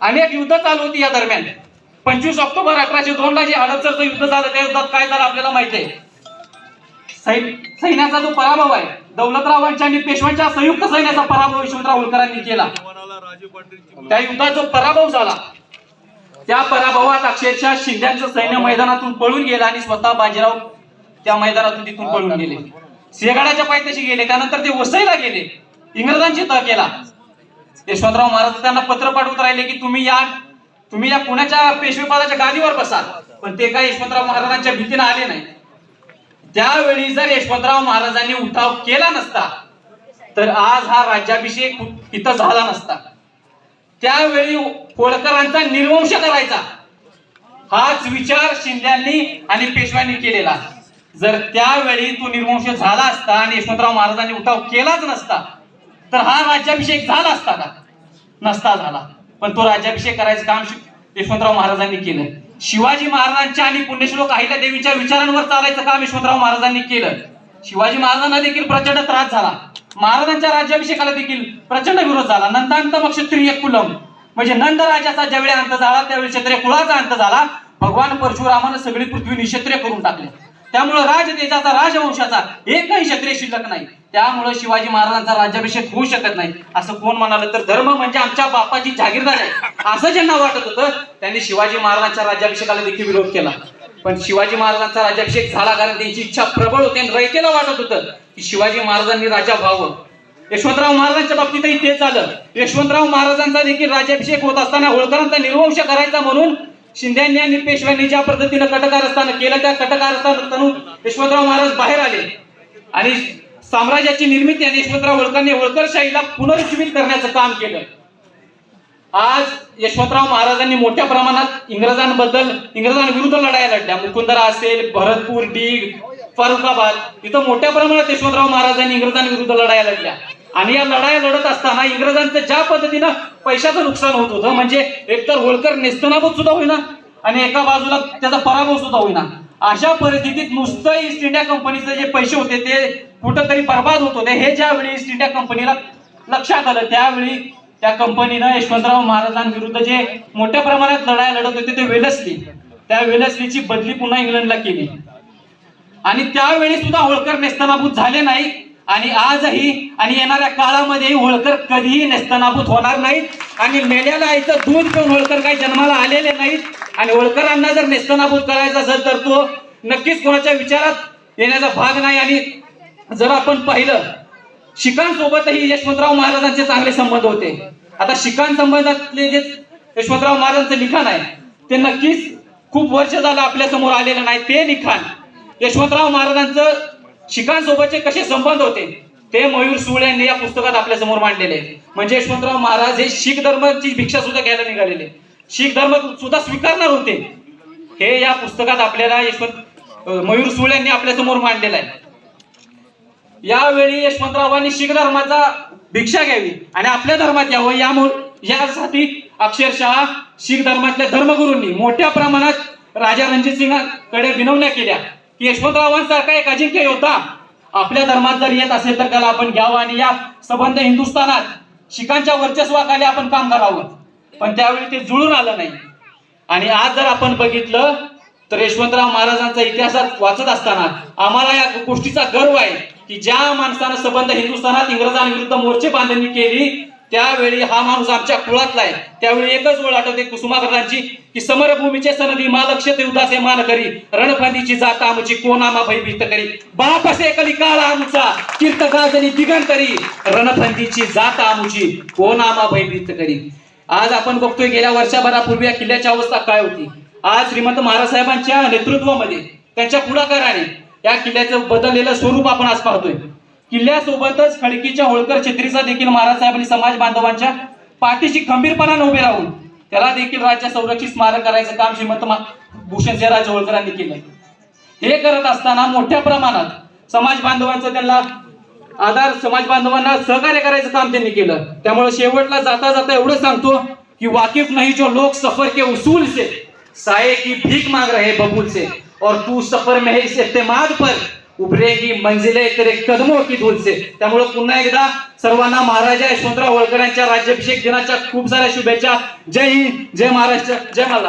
अनेक युद्ध चालू होती या दरम्यान. पंचवीस ऑक्टोबर अठराशे दोन ला जे हडपसरचं युद्ध झालं त्या युद्धात काय झालं आपल्याला माहिती आहे? सैन्याचा जो पराभव आहे दौलतरावांच्या आणि पेशव्यांच्या संयुक्त सैन्याचा पराभव यशवंतराव होळकरांनी केला. त्या युद्धात जो पराभव झाला त्या पराभवात अक्षरशः शिंद्यांचं सैन्य मैदानातून पळून गेलं आणि स्वतः बाजीराव त्या मैदानातून तिथून पळून गेले. सिंहगडाच्या पायथ्याशी गेले त्यानंतर ते वसईला गेले इंग्रजांची तह केला. यशवंतराव महाराज त्यांना पत्र पाठवत राहिले की तुम्ही या तुम्ही या पुण्याच्या पेशवेपदाच्या गादीवर बसाल. पण ते काय यशवंतराव महाराजांच्या भीतीने आले नाही. त्यावेळी जर यशवंतराव महाराजांनी उठाव केला नसता तर आज हा राज्याभिषेक इथं झाला नसता. त्यावेळी होळकरांचा निर्वंश करायचा. हाच विचार शिंद्यांनी आणि पेशव्यांनी केलेला. जर त्यावेळी तो निर्वंश झाला असता आणि यशवंतराव महाराजांनी उठाव केलाच नसता तर हा राज्याभिषेक झाला असता का? नसता झाला. पण तो राज्याभिषेक करायचं काम यशवंतराव महाराजांनी केलं. शिवाजी महाराजांच्या आणि पुण्यश्लोक अहिल्या देवीच्या विचारांवर चालायचं काम यशवंतराव महाराजांनी केलं. शिवाजी महाराजांना देखील प्रचंड त्रास झाला. महाराजांच्या राज्याभिषेकाला देखील प्रचंड विरोध झाला. नंदांत मग क्षत्रिय कुलम म्हणजे नंद राजाचा ज्यावेळी अंत झाला त्यावेळी क्षत्रिय कुळाचा अंत झाला भगवान परशुरामानं सगळी पृथ्वी निक्षत्रिय करून टाकली. त्यामुळे राजदेशाचा राजवंशाचा एकही क्षत्रिय शिल्लक नाही. त्यामुळे शिवाजी महाराजांचा राज्याभिषेक होऊ शकत नाही. असं कोण म्हणालं तर धर्म म्हणजे आमच्या बापाची जागीरदार आहे. असं ज्यांना वाटत होतं त्यांनी शिवाजी महाराजांच्या राज्याभिषेकाला देखील विरोध केला. पण शिवाजी महाराजांचा राज्याभिषेक झाला कारण त्यांची इच्छा प्रबळ होती आणि रयतेला वाटत होतं की शिवाजी महाराजांनी राजा व्हावं. यशवंतराव महाराजांच्या बाबतीतही तेच झालं. यशवंतराव महाराजांचा देखील राज्याभिषेक होत असताना होळकरांचा निर्वंश करायचा म्हणून शिंद्यांनी आणि पेशव्यांनी ज्या पद्धतीनं कटकारस्थान केलं त्या कटकारस्थान यशवंतराव महाराज बाहेर आले. आणि साम्राज्याची निर्मिती आणि यशवंतराव होळकरांनी होळकरशाहीला पुनरुज्जीवित करण्याचं काम केलं. आज यशवंतराव महाराजांनी मोठ्या प्रमाणात इंग्रजांबद्दल इंग्रजांविरुद्ध लढाया लढल्या. मुकुंदरा असेल भरतपूर डीग फारुखाबाद इथं मोठ्या प्रमाणात यशवंतराव महाराजांनी इंग्रजांविरुद्ध लढाया लढल्या. आणि या लढाया लढत असताना इंग्रजांचं ज्या पद्धतीनं पैशाचं नुकसान होत होतं म्हणजे एकतर होळकर नेस्तनाबूत सुद्धा होईना आणि एका बाजूला त्याचा पराभव सुद्धा होईना अशा परिस्थितीत नुसतं ईस्ट इंडिया कंपनीचे जे पैसे होते ते कुठंतरी बर्बाद होत होते. हे ज्यावेळी ईस्ट इंडिया कंपनीला लक्षात आलं त्यावेळी त्या कंपनीनं यशवंतराव महाराजांविरुद्ध जे मोठ्या प्रमाणात लढाया लढत होते ते वेलसली. त्या वेलसलीची बदली पुन्हा इंग्लंडला केली. आणि त्यावेळी सुद्धा होळकर नेस्तनाभूत झाले नाही आणि आजही आणि येणाऱ्या काळामध्ये होळकर कधीही नेस्तनाभूत होणार नाहीत. आणि मेल्याला आईचं दूध पिऊन होळकर काही जन्माला आलेले नाहीत. आणि होळकरांना जर नेस्तनाभूत करायचा असेल तर तो नक्कीच कोणाच्या विचारात येण्याचा भाग नाही. आणि जर आपण पाहिलं शिखांसोबतही यशवंतराव महाराजांचे चांगले संबंध होते. आता शिखां संबंधातले जे यशवंतराव महाराजांचं लिखाण आहे ते नक्कीच खूप वर्ष झालं आपल्यासमोर आलेलं नाही. ते लिखाण यशवंतराव महाराजांचं शिखांसोबतचे कसे संबंध होते? ते मयूर सुळ यांनी या पुस्तकात आपल्यासमोर मांडलेले. आहे. म्हणजे यशवंतराव महाराज हे शीख धर्माची भिक्षा सुद्धा घ्यायला निघालेले. शीख धर्म सुद्धा स्वीकारणार होते. हे या पुस्तकात आपल्याला यशवंत मयूर सुळ यांनी आपल्यासमोर मांडलेलं आहे. यावेळी यशवंतरावांनी शीख धर्माचा भिक्षा घ्यावी आणि आपल्या धर्मात यावं. यामुळे यासाठी अक्षरशः शीख धर्मातल्या धर्मगुरूंनी मोठ्या प्रमाणात राजा रणजित सिंगाकडे विनवण्या केल्या. यशवंतरावांसारखा एक अजिंक्य योद्धा आपल्या धर्मात जर येत असेल तर त्याला आपण घ्यावं आणि या संबंध हिंदुस्थानात शिखांच्या वर्चस्वाखाली आपण काम करावं. पण त्यावेळी ते जुळून आलं नाही. आणि आज जर आपण बघितलं तर यशवंतराव महाराजांचा इतिहासात वाचत असताना आम्हाला या गोष्टीचा गर्व आहे की ज्या माणसानं संबंध हिंदुस्थानात इंग्रजांविरुद्ध मोर्चे बांधणी केली त्यावेळी हा माणूस आमच्या कुळातला आहे. त्यावेळी एकच वेळ आठवते कुसुमाग्रजांची की समरभूमीचे सनदी मालक्ष देवदासे मान करी रणफंदीची जात आमची कोणामा भयभीत करी? बाप असे कली काळ आमचा कीर्त गाजनी दिगंतरी रणफंदीची जात आमची कोणामा भयभीत करी? आज आपण बघतोय गेल्या वर्षभरापूर्वी या किल्ल्याची अवस्था काय होती? आज श्रीमंत महाराज साहेबांच्या नेतृत्वामध्ये त्यांच्या पुढाकाराने या किल्ल्याचं बदललेलं स्वरूप आपण आज पाहतोय. किल्ल्यासोबतच खडकीच्या होळकर छत्रीचा देखील महाराज साहेबांनी समाज बांधवांच्या पाठीशी खंबीरपणाने उभे राहून त्याला देखील राज्य संरक्षित स्मारक करायचं काम श्रीमंत भूषण जयराज होळकरांनी केलं हे करत असताना मोठ्या प्रमाणात समाज बांधवांचं त्यांना आधार समाज बांधवांना सहकार्य करायचं काम त्यांनी केलं. त्यामुळे शेवटला जाता जाता एवढं सांगतो कि वाकिफ नहीं जो लोग सफर के उसूल से साये की भीख मांग रहे बबूल से और तू सफर में है इस इतमाद पर. उभरेगी मंजिले तरी कदमों की धूल से त्यामुळे पुन्हा एकदा सर्वांना महाराजा यशवंतराव होळकर यांच्या राज्याभिषेक दिनाच्या खूप साऱ्या शुभेच्छा. जय हिंद जय महाराष्ट्र जय मल्हार.